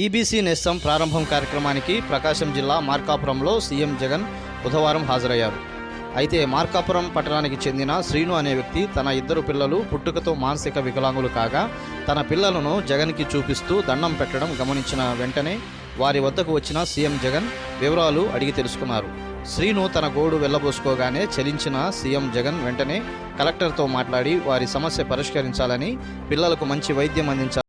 EBC నెస్సం ప్రారంభం కార్యక్రమానికి ప్రకాశం జిల్లా మార్కాపురంలో సీఎం జగన్ బుధవారం హాజరయ్యారు. అయితే మార్కాపురం పట్టణానికి చెందిన శ్రీను అనే వ్యక్తి తన ఇద్దరు పిల్లలు పుట్టుకతో మానసిక వికలాంగులు కాగా తన పిల్లలను జగన్కి చూపిస్తూ దండం పెట్టడం గమనించిన వెంటనే వారి వద్దకు వచ్చిన సీఎం జగన్ వివరాలు అడిగి తెలుసుకున్నారు. శ్రీను తన గోడు వెళ్ళబోసుకోగానే చలించిన సీఎం జగన్ వెంటనే కలెక్టర్తో మాట్లాడి వారి సమస్య పరిష్కరించాలని పిల్లలకు మంచి వైద్యం అందించాలని